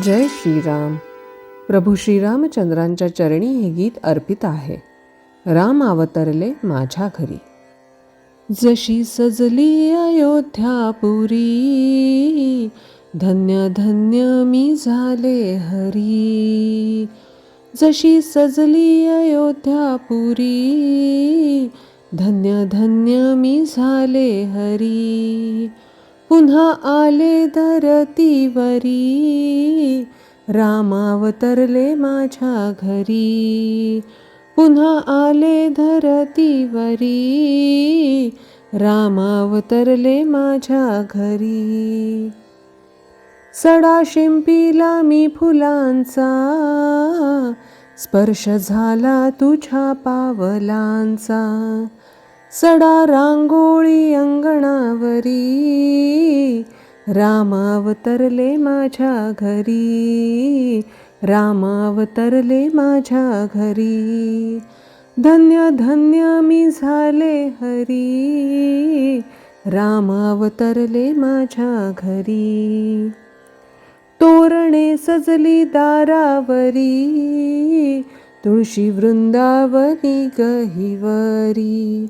जय श्रीराम. प्रभू श्रीरामचंद्रांच्या चरणी हे गीत अर्पित आहे. राम अवतरले माझ्या घरी. जशी सजली अयोध्यापुरी धन्य धन्य मी झाले हरी. जशी सजली अयोध्यापुरी धन्य धन्य मी झाले हरी. पुन्हा आले धरतीवरी. रामावतरले माझ्या घरी. पुन्हा आले धरतीवरी. रामावतरले माझ्या घरी. सडा शिंपीला मी फुलांचा. स्पर्श झाला तुझ्या पावलांचा. सडा रांगोळी अंगणावरी. रामावतरले माझ्या घरी. रामावतरले माझ्या घरी. धन्य धन्य मी झाले हरी. रामावतरले माझ्या घरी. तोरणे सजली दारावरी. तुळशी वृंदावनी गहिवरी.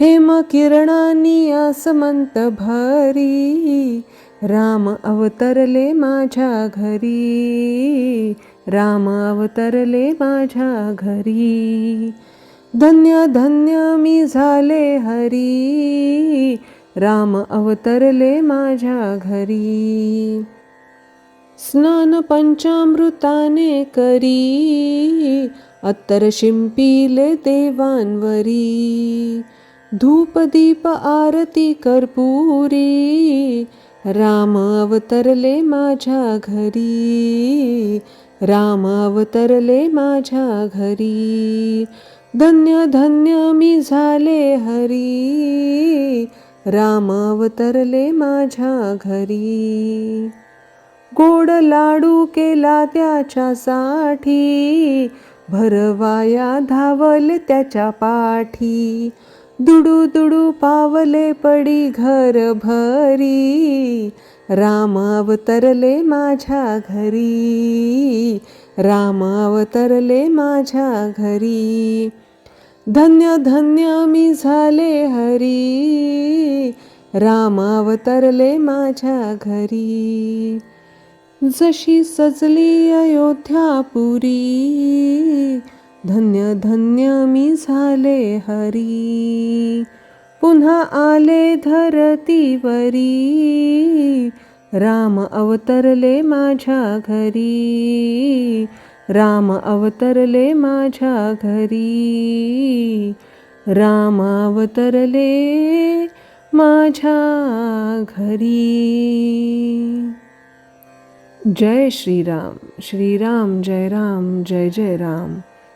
हेम किरणानी आसमंत भरी राम अवतरले माझ्या घरी राम अवतरले माझ्या घरी. धन्य धन्य मी झाले हरी राम अवतरले माझ्या घरी. स्नान पंचामृताने करी अत्तर शिंपीले देवांवरी. धूप दीप आरती कर्पूरी राम अवतरले माझ्या घरी. राम अवतरले माझ्या घरी. धन्य धन्य मी झाले हरी. राम अवतरले माझ्या घरी. गोड लाडू केला त्याच्यासाठी. भरवाया धावल त्याच्या पाठी. दुडू दुडू पावले पडी घर भरी रामावतरले माझ्या घरी. रामावतरले माझ्या घरी. धन्य धन्य मी झाले हरी. रामावतरले माझ्या घरी. जशी सजली अयोध्यापुरी धन्य धन्य मी झाले हरी. पुन्हा आले धरतीवरी. राम अवतरले माझ्या घरी. राम अवतरले माझ्या घरी. राम अवतरले माझ्या घरी. जय श्रीराम श्रीराम जय राम जय जय राम.